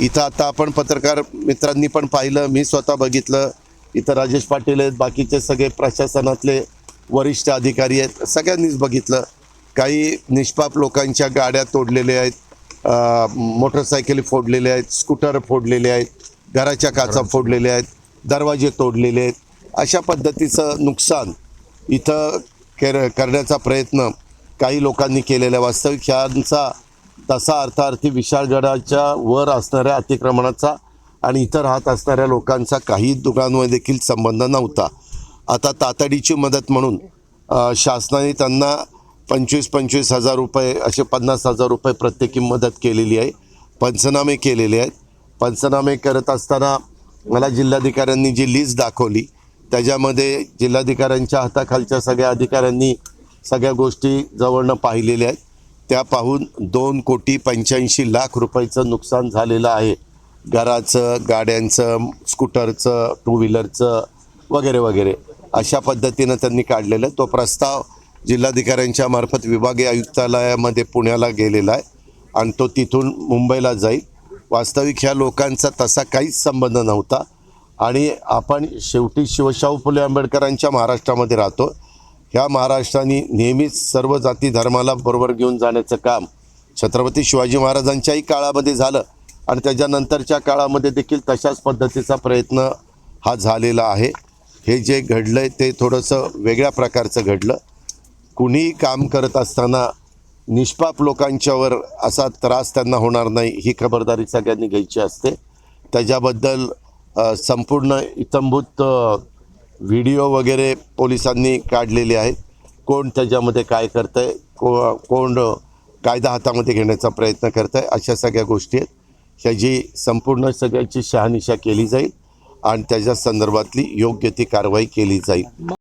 इथं आता आपण पत्रकार मित्रांनी पण पाहिलं मी स्वतः बघितलं. इथं राजेश पाटील आहेत बाकीचे सगळे प्रशासनातले वरिष्ठ अधिकारी आहेत सगळ्यांनीच बघितलं. काही निष्पाप लोकांच्या गाड्या तोडलेल्या आहेत मोटरसायकली फोडलेल्या आहेत स्कूटर फोडलेले आहेत घराच्या काचा फोडलेल्या आहेत दरवाजे तोडलेले आहेत. अशा पद्धतीचं नुकसान इथं कर करण्याचा प्रयत्न काही लोकांनी केलेला वास्तविक ह्यांचा तसा अर्थार्थी विशाळगडाच्या वर असणाऱ्या अतिक्रमणाचा आणि इतर हात असणाऱ्या लोकांचा काही दुकानांमध्ये देखील संबंध नव्हता. आता तातडीची मदत म्हणून शासनाने त्यांना पंचवीस पंचवीस हजार रुपये असे पन्नास हजार रुपये प्रत्येकी मदत केलेली आहे पंचनामे केलेले आहेत. पंचनामे करत असताना मला जिल्हाधिकाऱ्यांनी जी लिस्ट दाखवली त्याच्यामध्ये जिल्हाधिकाऱ्यांच्या हाताखालच्या सगळ्या अधिकाऱ्यांनी सगळ्या गोष्टी जवळनं पाहिलेल्या आहेत. त्या पाहून दोन कोटी पंच्याऐंशी लाख रुपयाचं नुकसान झालेलं आहे. घराचं गाड्यांचं स्कूटरचं टू व्हीलरचं वगैरे वगैरे. अशा पद्धतीनं त्यांनी काढलेलं. आहे तो प्रस्ताव जिल्हाधिकाऱ्यांच्या मार्फत विभागीय आयुक्तालयामध्ये पुण्याला गेलेला आहे आणि तो तिथून मुंबईला जाईल. वास्तविक ह्या लोकांचा तसा काहीच संबंध नव्हता. आणि आपण शेवटी शिवशाहू फुले आंबेडकरांच्या महाराष्ट्रामध्ये राहतो. ह्या महाराष्ट्राने नेहमीच सर्व जाती धर्माला बरोबर घेऊन जाण्याचं काम छत्रपती शिवाजी महाराजांच्याही काळामध्ये झालं आणि त्याच्यानंतरच्या काळामध्ये देखील तशाच पद्धतीचा प्रयत्न हा झालेला आहे. हे जे घडलं आहे ते थोडंसं वेगळ्या प्रकारचं घडलं. कुणीही काम करत असताना निष्पाप लोकांच्यावर असा त्रास त्यांना होणार नाही ही खबरदारी सगळ्यांनी घ्यायची असते. त्याच्याबद्दल संपूर्ण इतंभूत व्हिडिओ वगैरे पोलिसांनी काढलेले आहेत कोण त्याच्यामध्ये काय करतं आहे को कोण कायदा हातामध्ये घेण्याचा प्रयत्न करत आहे अशा सगळ्या गोष्टी आहेत. ह्याची संपूर्ण सगळ्याची शहानिशा केली जाईल आणि त्याच्या संदर्भातली योग्य ती कारवाई केली जाईल.